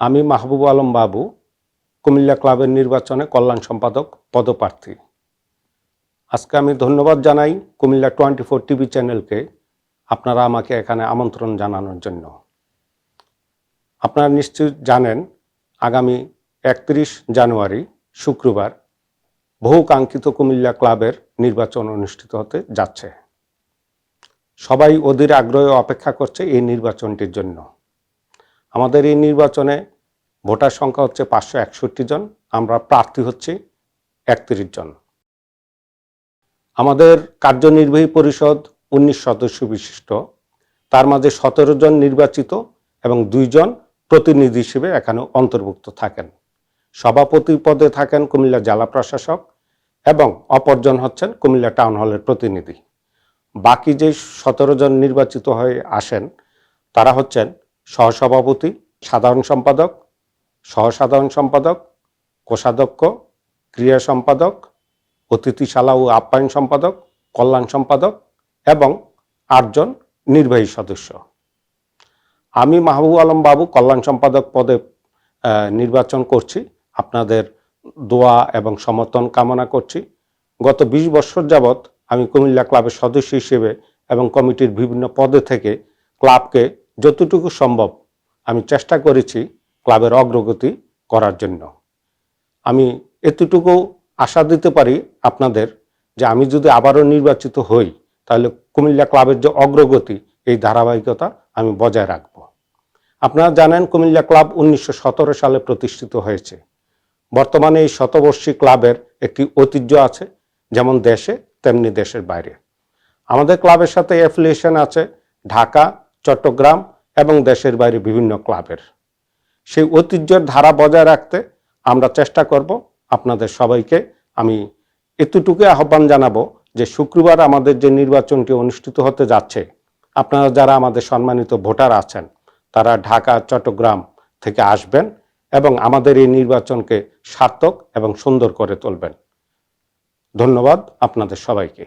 আমি মাহবুব আলম বাবু, কুমিল্লা ক্লাবের নির্বাচনে কল্যাণ সম্পাদক, পদপ্রার্থী। আজকে আমি ধন্যবাদ জানাই কুমিল্লা টোয়েন্টি ফোর টিভি চ্যানেলকে আপনারা আমাকে এখানে আমন্ত্রণ জানানোর জন্য। আপনারা নিশ্চয়ই জানেন, আগামী একত্রিশ জানুয়ারি, শুক্রবার, বহু কাঙ্ক্ষিত কুমিল্লা ক্লাবের নির্বাচন অনুষ্ঠিত হতে যাচ্ছে। সবাই অধীর আগ্রহে অপেক্ষা করছে এই নির্বাচনটির জন্য। আমাদের এই নির্বাচনে ভোটার সংখ্যা হচ্ছে পাঁচশো একষট্টি জন, আমরা প্রার্থী হচ্ছি একত্রিশ জন। আমাদের কার্যনির্বাহী পরিষদ উনিশ সদস্য বিশিষ্ট, তার মাঝে সতেরো জন নির্বাচিত এবং দুইজন প্রতিনিধি হিসেবে এখানে অন্তর্ভুক্ত থাকেন। সভাপতি পদে থাকেন কুমিল্লা জেলা প্রশাসক এবং অপরজন হচ্ছেন কুমিল্লা টাউন হলের প্রতিনিধি। বাকি যে সতেরো জন নির্বাচিত হয়ে আসেন, তারা হচ্ছেন সহসভাপতি, সাধারণ সম্পাদক, সহসাধারণ সম্পাদক, কোষাধ্যক্ষ ক্রিয়া সম্পাদক, অতিথিশালা ও আপ্যায়ন সম্পাদক, কল্যাণ সম্পাদক এবং আটজন নির্বাহী সদস্য। আমি মাহবুব আলম বাবু কল্যাণ সম্পাদক পদে নির্বাচন করছি। আপনাদের দোয়া এবং সমর্থন কামনা করছি। গত বিশ বছর যাবৎ আমি কুমিল্লা ক্লাবের সদস্য হিসেবে এবং কমিটির বিভিন্ন পদে থেকে ক্লাবকে যতটুকু সম্ভব আমি চেষ্টা করেছি ক্লাবের অগ্রগতি করার জন্য। আমি এতটুকু আশা দিতে পারি আপনাদের যে আমি যদি আবারও নির্বাচিত হই, তাহলে কুমিল্লা ক্লাবের যে অগ্রগতি, এই ধারাবাহিকতা আমি বজায় রাখব। আপনারা জানেন কুমিল্লা ক্লাব উনিশশো সতেরো সালে প্রতিষ্ঠিত হয়েছে। বর্তমানে এই শতবর্ষী ক্লাবের একটি ঐতিহ্য আছে, যেমন দেশে, তেমনি দেশের বাইরে। আমাদের ক্লাবের সাথে অ্যাফিলিয়েশন আছে ঢাকা চট্টগ্রাম এবং দেশের বাইরে বিভিন্ন ক্লাবের। সেই ঐতিহ্যের ধারা বজায় রাখতে আমরা চেষ্টা করব আপনাদের সবাইকে আমি এতটুকু আহ্বান জানাব যে শুক্রবার আমাদের যে নির্বাচনটি অনুষ্ঠিত হতে যাচ্ছে, আপনারা যারা আমাদের সম্মানিত ভোটার আছেন, তারা ঢাকা, চট্টগ্রাম থেকে আসবেন এবং আমাদের এই নির্বাচনকে সার্থক এবং সুন্দর করে তুলবেন। ধন্যবাদ আপনাদের সবাইকে।